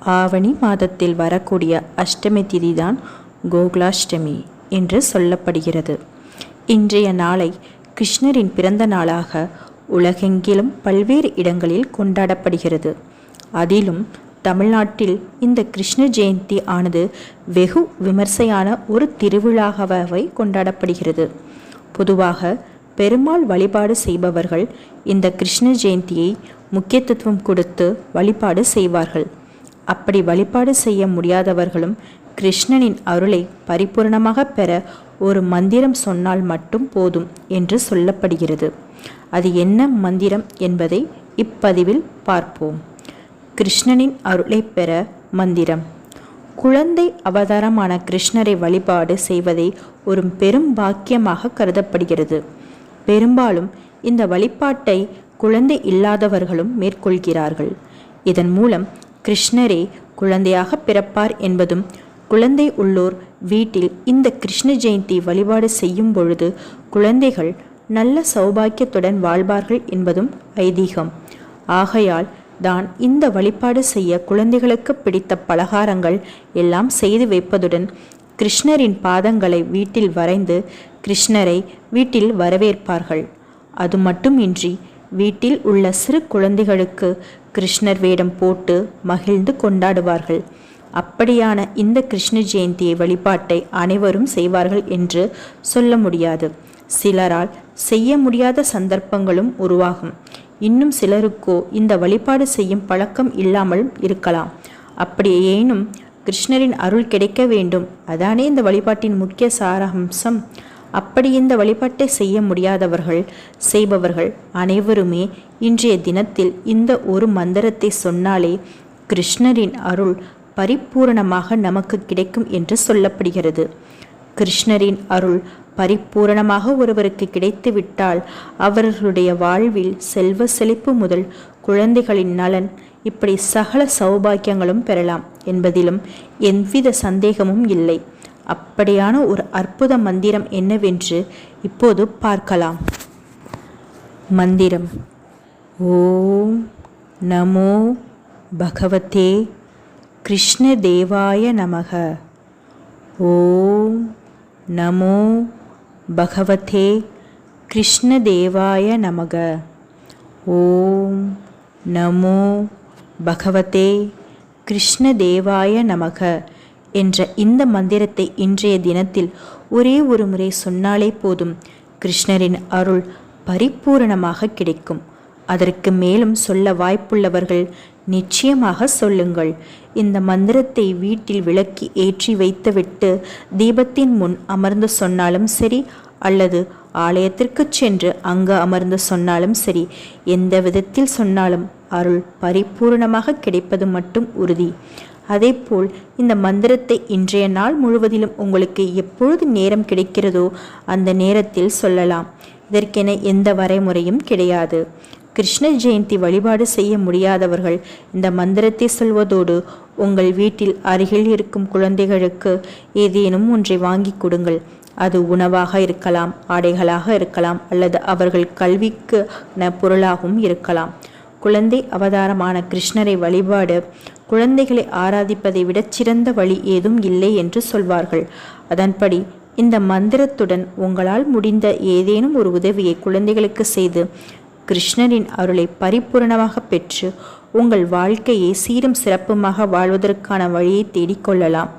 ஆவணி மாதத்தில் வரக்கூடிய அஷ்டமி திதிதான் கோகுலாஷ்டமி என்று சொல்லப்படுகிறது. இன்றைய நாளை கிருஷ்ணரின் பிறந்த நாளாக உலகெங்கிலும் பல்வேறு இடங்களில் கொண்டாடப்படுகிறது. அதிலும் தமிழ்நாட்டில் இந்த கிருஷ்ண ஜெயந்தி ஆனது வெகு விமர்சையான ஒரு திருவிழாகவே கொண்டாடப்படுகிறது. பொதுவாக பெருமாள் வழிபாடு செய்பவர்கள் இந்த கிருஷ்ண ஜெயந்தியை முக்கியத்துவம் கொடுத்து வழிபாடு செய்வார்கள். அப்படி வழிபாடு செய்ய முடியாதவர்களும் கிருஷ்ணனின் அருளை பரிபூர்ணமாக பெற ஒரு மந்திரம் சொன்னால் மட்டும் போதும் என்று சொல்லப்படுகிறது. அது என்ன மந்திரம் என்பதை இப்பதிவில் பார்ப்போம். கிருஷ்ணனின் அருளை பெற மந்திரம். குழந்தை அவதாரமான கிருஷ்ணரை வழிபாடு செய்வதை ஒரு பெரும் பாக்கியமாக கருதப்படுகிறது. பெரும்பாலும் இந்த வழிபாட்டை குழந்தை இல்லாதவர்களும் மேற்கொள்கிறார்கள். இதன் மூலம் கிருஷ்ணரே குழந்தையாக பிறப்பார் என்பதும் குழந்தை உள்ளோர் வீட்டில் இந்த கிருஷ்ண ஜெயந்தி வழிபாடு செய்யும் பொழுது குழந்தைகள் நல்ல சௌபாக்கியத்துடன் வாழ்வார்கள் என்பதும் ஐதீகம். ஆகையால் தான் இந்த வழிபாடு செய்ய குழந்தைகளுக்கு பிடித்த பலகாரங்கள் எல்லாம் செய்து வைப்பதுடன் கிருஷ்ணரின் பாதங்களை வீட்டில் வரைந்து கிருஷ்ணரை வீட்டில் வரவேற்பார்கள். அது மட்டுமின்றி வீட்டில் உள்ள சிறு குழந்தைகளுக்கு கிருஷ்ணர் வேடம் போட்டு மகிழ்ந்து கொண்டாடுவார்கள். அப்படியான இந்த கிருஷ்ண ஜெயந்தியை வழிபாட்டை அனைவரும் செய்வார்கள் என்று சொல்ல முடியாது. சிலரால் செய்ய முடியாத சந்தர்ப்பங்களும் உருவாகும். இன்னும் சிலருக்கோ இந்த வழிபாடு செய்யும் பழக்கம் இல்லாமலும் இருக்கலாம். அப்படி ஏனும் கிருஷ்ணரின் அருள் கிடைக்க வேண்டும். அதானே இந்த வழிபாட்டின் முக்கிய சாராம்சம். அப்படி இந்த வழிபாட்டை செய்ய முடியாதவர்கள் செய்பவர்கள் அனைவருமே இன்றைய தினத்தில் இந்த ஒரு மந்திரத்தை சொன்னாலே கிருஷ்ணரின் அருள் பரிபூரணமாக நமக்கு கிடைக்கும் என்று சொல்லப்படுகிறது. கிருஷ்ணரின் அருள் பரிபூரணமாக ஒருவருக்கு கிடைத்துவிட்டால் அவர்களுடைய வாழ்வில் செல்வ செழிப்பு முதல் குழந்தைகளின் நலன் இப்படி சகல சௌபாக்கியங்களும் பெறலாம் என்பதிலும் எவ்வித சந்தேகமும் இல்லை. அப்படியான ஒரு அற்புத மந்திரம் என்னவென்று இப்போது பார்க்கலாம். மந்திரம். ஓம் நமோ பகவதே கிருஷ்ண தேவாய நமக. ஓம் நமோ பகவதே கிருஷ்ண தேவாய நமக. ஓம் நமோ பகவதே கிருஷ்ணதேவாய நமக. என்ற இந்த மந்திரத்தை இன்றைய தினத்தில் ஒரே ஒரு முறை சொன்னாலே போதும். கிருஷ்ணரின் அருள் பரிபூரணமாக கிடைக்கும். அதற்கு மேலும் சொல்ல வாய்ப்புள்ளவர்கள் நிச்சயமாக சொல்லுங்கள். இந்த மந்திரத்தை வீட்டில் விளக்கி ஏற்றி வைத்துவிட்டு தீபத்தின் முன் அமர்ந்து சொன்னாலும் சரி அல்லது ஆலயத்திற்கு சென்று அங்கு அமர்ந்து சொன்னாலும் சரி எந்த விதத்தில் சொன்னாலும் அருள் பரிபூர்ணமாக கிடைப்பது மட்டும் உறுதி. அதேபோல் இந்த மந்திரத்தை இன்றைய நாள் முழுவதிலும் உங்களுக்கு எப்பொழுது நேரம் கிடைக்கிறதோ அந்த நேரத்தில் சொல்லலாம். இதற்கென எந்த வரைமுறையும் கிடையாது. கிருஷ்ண ஜெயந்தி வழிபாடு செய்ய முடியாதவர்கள் இந்த மந்திரத்தை சொல்வதோடு உங்கள் வீட்டில் அருகில் இருக்கும் குழந்தைகளுக்கு ஏதேனும் ஒன்றை வாங்கி கொடுங்கள். அது உணவாக இருக்கலாம் ஆடைகளாக இருக்கலாம் அல்லது அவர்கள் கல்விக்கு பொருளாகவும் இருக்கலாம். குழந்தை அவதாரமான கிருஷ்ணரை வழிபாடு குழந்தைகளை ஆராதிப்பதை விட சிறந்த வழி ஏதும் இல்லை என்று சொல்வார்கள். அதன்படி இந்த மந்திரத்துடன் உங்களால் முடிந்த ஏதேனும் ஒரு உதவியை குழந்தைகளுக்கு செய்து கிருஷ்ணரின் அருளை பரிபூரணமாக பெற்று உங்கள் வாழ்க்கையை சீரும் சிறப்புமாக வாழ்வதற்கான வழியை தேடிக்கொள்ளலாம்